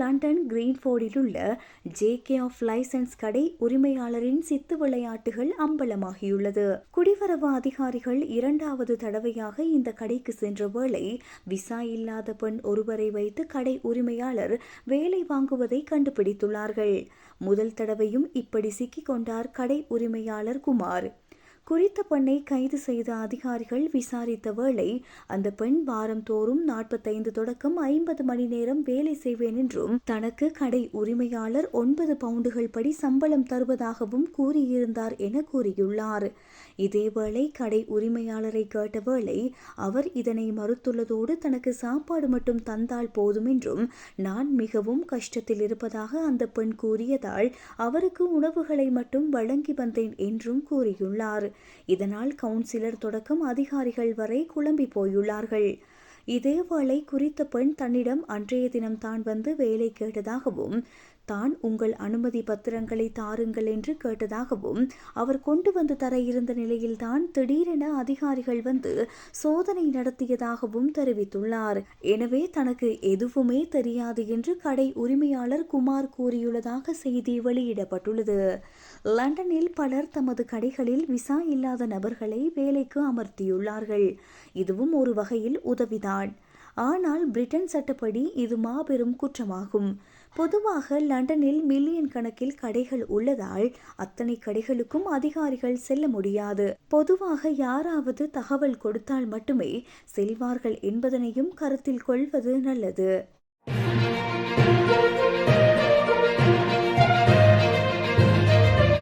London கிரீன்ஃபோர்டில் உள்ள JK of licence கடை உரிமையாளரின் சித்து விளையாட்டுகள் அம்பலமாகியுள்ளது. குடிவரவு அதிகாரிகள் இரண்டாவது தடவையாக இந்த கடைக்கு சென்ற வேளை விசா இல்லாத பெண் ஒருவரை வைத்து கடை உரிமையாளர் வேலை வாங்குவதை கண்டுபிடித்துள்ளார்கள். முதல் தடவையும் இப்படி சிக்கிக் கொண்டார் கடை உரிமையாளர் குமார். குறித்த பெண்ணை கைது செய்த அதிகாரிகள் விசாரித்த வேளை அந்த பெண் வாரம் தோறும் நாற்பத்தைந்து தொடக்கம் ஐம்பது மணி நேரம் வேலை செய்வேன் என்றும் தனக்கு கடை உரிமையாளர் ஒன்பது பவுண்டுகள் படி சம்பளம் தருவதாகவும் கூறியிருந்தார் என கூறியுள்ளார். இதேவேளை கடை உரிமையாளரை கேட்ட வேளை அவர் இதனை மறுத்துள்ளதோடு தனக்கு சாப்பாடு மட்டும் தந்தால் போதும் என்றும் நான் மிகவும் கஷ்டத்தில் இருப்பதாக அந்த பெண் கூறியதால் அவருக்கு உணவுகளை மட்டும் வழங்கி வந்தேன் என்றும் கூறியுள்ளார். இதனால் கவுன்சிலர் தொடக்கம் அதிகாரிகள் வரை குழம்பி போயுள்ளார்கள். இதேவேளை குறித்த பெண் தன்னிடம் அன்றைய தினம் தான் வந்து வேலை கேட்டதாகவும் தான் உங்கள் அனுமதி பத்திரங்களை தாருங்கள் என்று கேட்டதாகவும் அவர் கொண்டு வந்து தர இருந்த நிலையில்தான் திடீரென அதிகாரிகள் வந்து சோதனை நடத்தியதாகவும் தெரிவித்துள்ளார். எனவே தனக்கு எதுவுமே தெரியாது என்று கடை உரிமையாளர் குமார் கூறியுள்ளதாக செய்தி வெளியிடப்பட்டுள்ளது. லண்டனில் பலர் தமது கடைகளில் விசா இல்லாத நபர்களை வேலைக்கு அமர்த்தியுள்ளார்கள். இதுவும் ஒரு வகையில் உதவிதான். ஆனால் பிரிட்டன் சட்டப்படி இது மாபெரும் குற்றமாகும். பொதுவாக லண்டனில் மில்லியன் கணக்கில் கடைகள் உள்ளதால் அத்தனை கடைகளுக்கும் அதிகாரிகள் செல்ல முடியாது. பொதுவாக யாராவது தகவல் கொடுத்தால் மட்டுமே செல்வார்கள் என்பதனையும் கருத்தில் கொள்வது நல்லது.